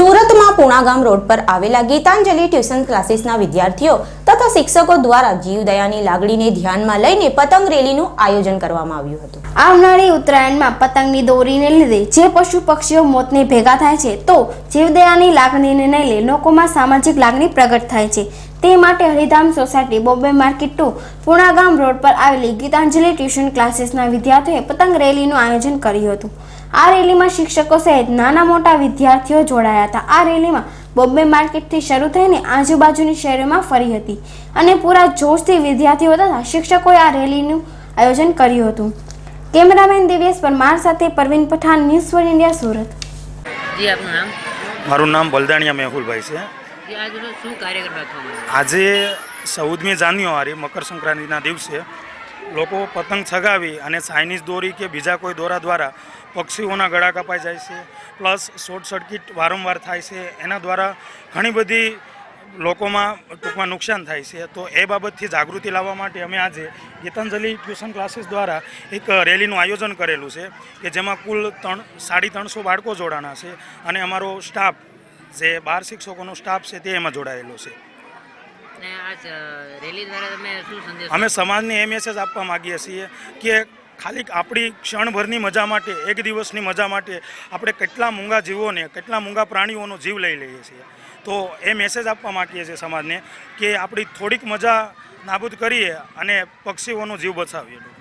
સુરતમાં પુણાગામ રોડ પર આવેલા ગીતાંજલિ ટ્યુશન ક્લાસીસના વિદ્યાર્થીઓ તથા શિક્ષકો દ્વારા જીવદયાની લાગણીને ધ્યાનમાં લઈને પતંગ રેલીનું આયોજન કરવામાં આવ્યું હતું. આવનારી ઉત્તરાયણમાં પતંગની દોરીને લીધે જે પશુ પક્ષીઓ મોતને ભેગા થાય છે, તો જીવદયાની લાગણીને લઈને લોકોમાં સામાજિક લાગણી પ્રગટ થાય છે. તે માટે Haridham society Bombay market to Punagam road પર આવેલી ગીતાંજલિ ટ્યુશન ક્લાસીસના વિદ્યાર્થીઓએ પતંગ રેલીનું આયોજન કર્યું હતું. આ રેલીમાં શિક્ષકો સહિત નાના મોટા વિદ્યાર્થીઓ જોડાયા હતા. આ રેલીમાં બોમ્બે માર્કેટથી શરૂ થઈને આજુબાજુની શહેરોમાં ફરી હતી અને પૂરા જોશથી વિદ્યાર્થીઓ તથા શિક્ષકોએ આ રેલીનું આયોજન કર્યું હતું. કેમેરામેન દિવ્યેશ પરમાર સાથે Parveen Pathan news for India Surat. જી આપનું નામ? મારું નામ બલદાણિયા મેહુલભાઈ છે. આજે ચૌદમી જાન્યુઆરી મકર સંક્રાંતિના દિવસે લોકો પતંગ ચગાવી અને ચાઇનીઝ દોરી કે બીજા કોઈ દોરા દ્વારા પક્ષીઓના ગળા કપાઈ જાય છે. પ્લસ શોર્ટ સર્કિટ વારંવાર થાય છે. એના દ્વારા ઘણી બધી લોકોમાં ટૂંકમાં નુકસાન થાય છે. તો એ બાબતથી જાગૃતિ લાવવા માટે અમે આજે ગીતાંજલિ ટ્યુશન ક્લાસીસ દ્વારા એક રેલીનું આયોજન કરેલું છે કે જેમાં કુલ ત્રણ, સાડી ત્રણસો બાળકો જોડાણા છે અને અમારો સ્ટાફ જે બાર શિક્ષકોનો સ્ટાફ છે તે એમાં જોડાયેલો છે. અમે સમાજને એ મેસેજ આપવા માગીએ છીએ કે ખાલી આપણી ક્ષણભરની મજા માટે, એક દિવસની મજા માટે આપણે કેટલા મૂંગા જીવોને, કેટલા મૂંગા પ્રાણીઓનો જીવ લઈ લઈએ છીએ. તો એ મેસેજ આપવા માગીએ છીએ સમાજને કે આપણી થોડીક મજા નાબૂદ કરીએ અને પક્ષીઓનો જીવ બચાવીએ.